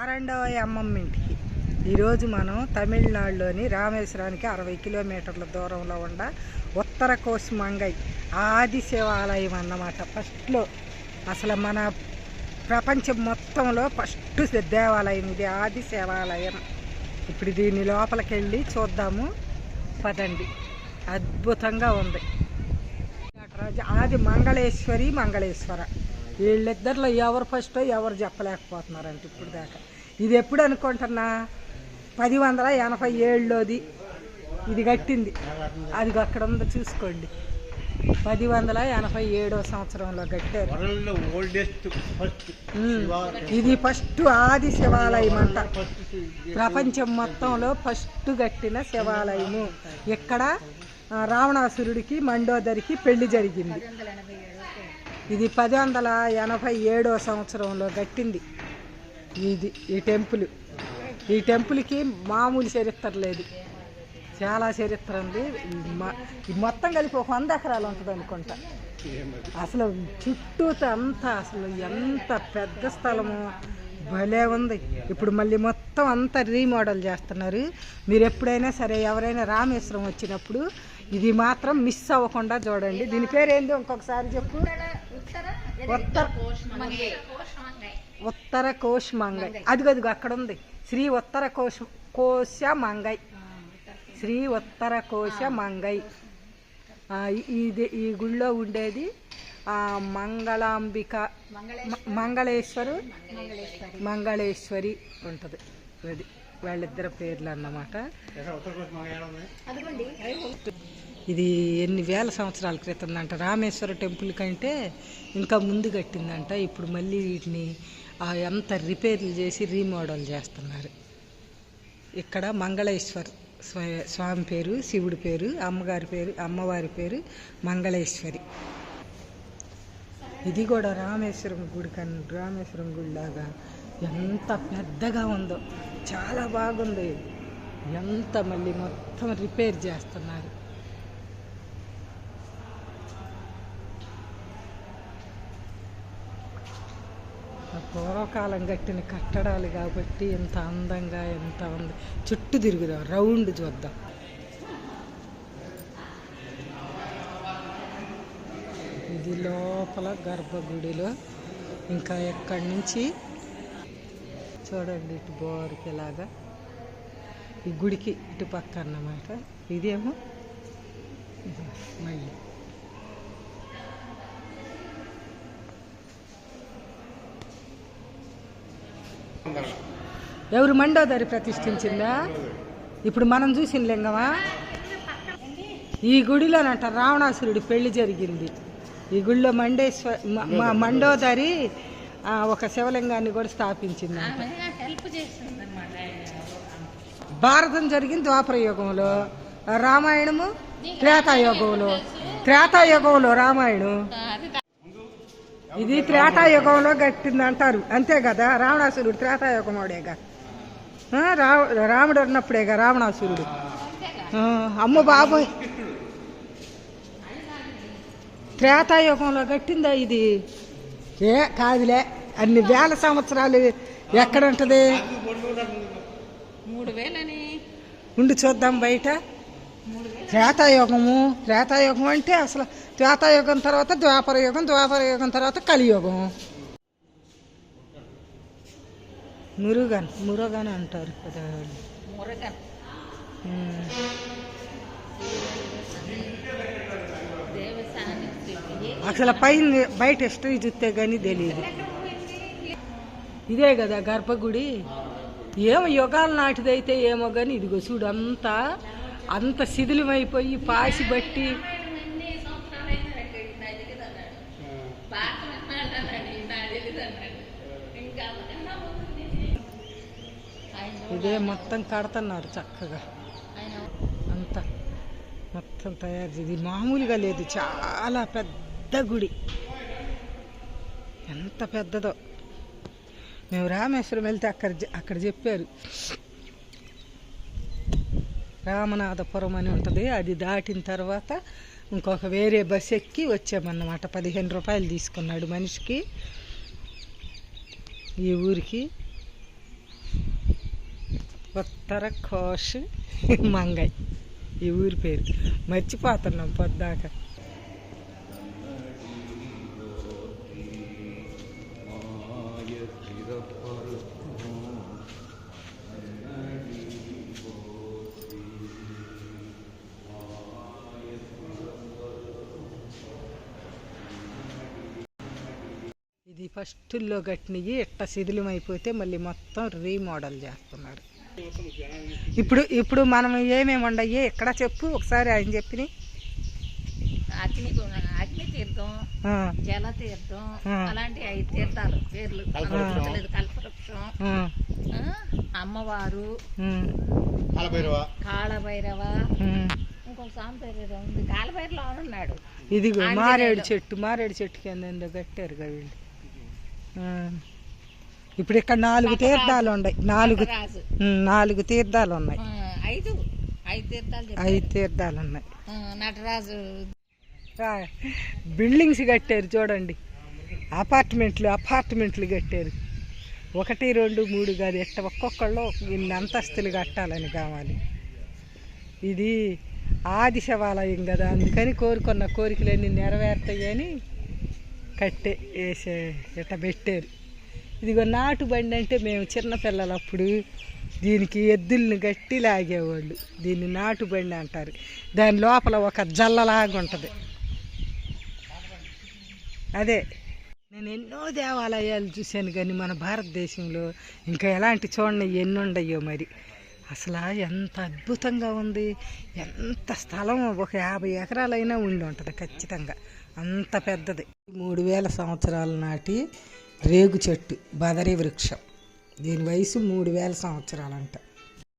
రెండవ అమ్మమ్మ ఇంటికి. ఈరోజు మనం తమిళనాడులోని రామేశ్వరానికి అరవై కిలోమీటర్ల దూరంలో ఉన్న ఉత్తర కోస్మంగై ఆది శివాలయం అన్నమాట. ఫస్ట్లో అసలు మన ప్రపంచం మొత్తంలో ఫస్ట్ దేవాలయం ఇది ఆది శివాలయం ఇప్పుడు దీని లోపలికి వెళ్ళి చూద్దాము. పదండి. అద్భుతంగా ఉంది. ఆది మంగళేశ్వరి మంగళేశ్వర. వీళ్ళిద్దరిలో ఎవరు ఫస్ట్ ఎవరు చెప్పలేకపోతున్నారంట ఇప్పుడు దాకా. ఇది ఎప్పుడు అనుకుంటున్నా? పది వందల ఎనభై ఏళ్ళలోది ఇది కట్టింది. అది అక్కడ ఉందో చూసుకోండి. పది వందల ఎనభై ఏడో సంవత్సరంలో కట్టారు. ఇది ఫస్ట్ ఆది శివాలయం అంట. ప్రపంచం మొత్తంలో ఫస్ట్ కట్టిన శివాలయము. ఇక్కడ రావణాసురుడికి మండోదరికి పెళ్ళి జరిగింది. ఇది పది వందల ఎనభై ఏడో సంవత్సరంలో కట్టింది. ఇది ఈ టెంపుల్. ఈ టెంపుల్కి మామూలు చరిత్ర లేదు. చాలా చరిత్ర ఉంది. మ- మొత్తం కలిపి ఒక వంద ఎకరాలు ఉంటుంది అనుకుంటా. అసలు చుట్టూత అంతా అసలు ఎంత పెద్ద స్థలము భలే ఉంది. ఇప్పుడు మళ్ళీ మొత్తం అంతా రీమోడల్ చేస్తున్నారు. మీరు ఎప్పుడైనా సరే ఎవరైనా రామేశ్వరం వచ్చినప్పుడు ఇది మాత్రం మిస్ అవ్వకుండా చూడండి. దీని పేరు ఏంది ఇంకొకసారి చెప్పు. ఉత్తర ఉత్తర కోశ్ మంగై అదిగో అదిగో అక్కడ ఉంది శ్రీ ఉత్తర కోశ కోశ మంగై శ్రీ ఉత్తర కోశ మంగై ఆ, ఈ- ఇది ఈ గుళ్ళో ఉండేది ఆ, మంగళాంబిక మంగళేశ్వరు. మంగళేశ్వరి. ఉంటుంది. అది వాళ్ళిద్దరి పేర్లు అన్నమాట. ఇది ఎన్ని వేల సంవత్సరాల క్రితం అంట రామేశ్వర టెంపుల్ కంటే ఇంకా ముందు కట్టిందంట. ఇప్పుడు మళ్ళీ వీటిని అంత ఎంత రిపేర్లు చేసి రీమోడల్ చేస్తున్నారు. ఇక్కడ మంగళేశ్వర్ స్వ- స్వామి పేరు శివుడి పేరు అమ్మగారి పేరు అమ్మవారి పేరు మంగళేశ్వరి. ఇది కూడా రామేశ్వరం గుడి కన్ రామేశ్వరం గుడిలాగా ఎంత పెద్దగా ఉందో చాలా బాగుంది. ఎంత మళ్ళీ మొత్తం రిపేర్ చేస్తున్నారు. పూర్వకాలం కట్టిన కట్టడాలు కాబట్టి ఎంత అందంగా ఎంత ఉంది. చుట్టూ తిరుగుదాం రౌండ్ చూద్దాం. ఇది లోపల గర్భగుడిలో. ఇంకా ఎక్కడి నుంచి? చూడండి ఇటు బోరుకి ఇలాగా ఈ గుడికి ఇటు పక్క అన్నమాట. ఇదేమో? మళ్ళీ. ఎవరు మండోదరి ప్రతిష్ఠించిందా? ఇప్పుడు మనం చూసిన లింగమా? ఈ గుడిలోనంట రావణాసురుడి పెళ్ళి జరిగింది. ఈ గుడిలో మండేశ్వర మండోదరి. ఒక శివలింగాన్ని కూడా అనమాట భారతం జరిగింది ద్వాపర యుగంలో రామాయణము త్రేతాయుగంలో. త్రేతాయుగంలో రామాయణం. ఇది త్రేతాయుగంలో కట్టింది అంటారు అంతే కదా? రావణాసురుడు త్రేతాయుగమోడేగా ఆ, రా రాముడు ఉన్నప్పుడేగా రావణాసురుడు. అమ్మ బాబోయ్. త్రేతాయుగంలో కట్టిందా ఇది? ఏ కాదులే. అన్ని వేల సంవత్సరాలు ఎక్కడ ఉంటుంది మూడు వేలని. ఉండి చూద్దాం బయట. త్రేతాయుగము త్రేతాయుగం అంటే అసలు త్రేతాయుగం తర్వాత ద్వాపర యుగం ద్వాపర యుగం తర్వాత కలియుగం. మురుగన్ మురుగన్ అంటారు మురగన్. దేవస్థానం అసలు పైన బయట హిస్టరీ చూస్తే కానీ తెలియదు ఇదే కదా గర్భగుడి. ఏమో యుగాల నాటిదైతే ఏమో కానీ ఇదిగో చూడు అంతా అంత శిథిలమైపోయి పాసి బట్టి ఇదే మొత్తం కడుతున్నారు చక్కగా. అంతా మొత్తం తయారు చేసి ఇది మామూలుగా లేదు చాలా పెద్ద గుడి. ఎంత పెద్దదో. మేము రామేశ్వరం వెళ్తే అక్కడ అక్కడ చెప్పారు. రామనాథపురం అని ఉంటుంది అది దాటిన తర్వాత ఇంకొక వేరే బస్ ఎక్కి వచ్చామన్నమాట. పదిహేను రూపాయలు తీసుకున్నాడు మనిషికి. ఈ ఊరికి ఉత్తర కోష్ మంగై. ఈ ఊరి పేరు మర్చిపోతున్నాం పొద్దాకా. ఇది ఫస్ట్లో కట్టినవి ఇట్ట శిథిలమైపోతే మళ్ళీ మొత్తం రీమోడల్ చేస్తున్నాడు. ఇప్పుడు ఇప్పుడు మనం ఏమేమి ఉండయి ఎక్కడ చెప్పు ఒకసారి ఆయన చెప్పిన అగ్ని అగ్ని తీర్థం జల తీర్థం. అలాంటి ఐదు తీర్థాలు పేర్లు. కల్పవృక్షం. అమ్మవారు కాళభైరవ ఇంకొక స్వామి పేరు ఉంది. కాళభైరలో ఉన్నాడు. ఇదిగో ఆంజనేయులు. మారేడు చెట్టు మారేడు చెట్టు కింద కట్టారు కదా. ఇప్పుడు ఇక్కడ నాలుగు తీర్థాలు ఉన్నాయి నాలుగు నాలుగు తీర్థాలు ఉన్నాయి ఐదు. ఐదు తీర్థాలు ఉన్నాయి నటరాజు. బిల్డింగ్స్ కట్టారు చూడండి. అపార్ట్మెంట్లు అపార్ట్మెంట్లు కట్టారు. ఒకటి రెండు మూడు కాదు ఎట్ట ఒక్కొక్కళ్ళు ఇన్ని అంతస్తులు కట్టాలని కావాలి. ఇది ఆది శివాలయం కదా అందుకని కోరుకున్న కోరికలన్నీ నెరవేరుతాయని కట్టే వేసే ఇట్ట పెట్టారు. ఇదిగో నాటు బండి అంటే మేము చిన్నపిల్లలు అప్పుడు దీనికి ఎద్దుల్ని గట్టి లాగేవాళ్ళు. దీన్ని నాటు బండి అంటారు. దాని లోపల ఒక జల్లలాగా ఉంటుంది. అదే. నేను ఎన్నో దేవాలయాలు చూశాను కానీ మన భారతదేశంలో ఇంకా ఎలాంటి చూడండి ఎన్ని ఉండయో మరి. అసలు ఎంత అద్భుతంగా ఉంది. ఎంత స్థలం ఒక యాభై ఎకరాలైనా ఉండి ఉంటుంది ఖచ్చితంగా. అంత పెద్దది. మూడు వేల సంవత్సరాల నాటి రేగు చెట్టు బదరి వృక్షం. దీని వయసు మూడు వేల సంవత్సరాలంట.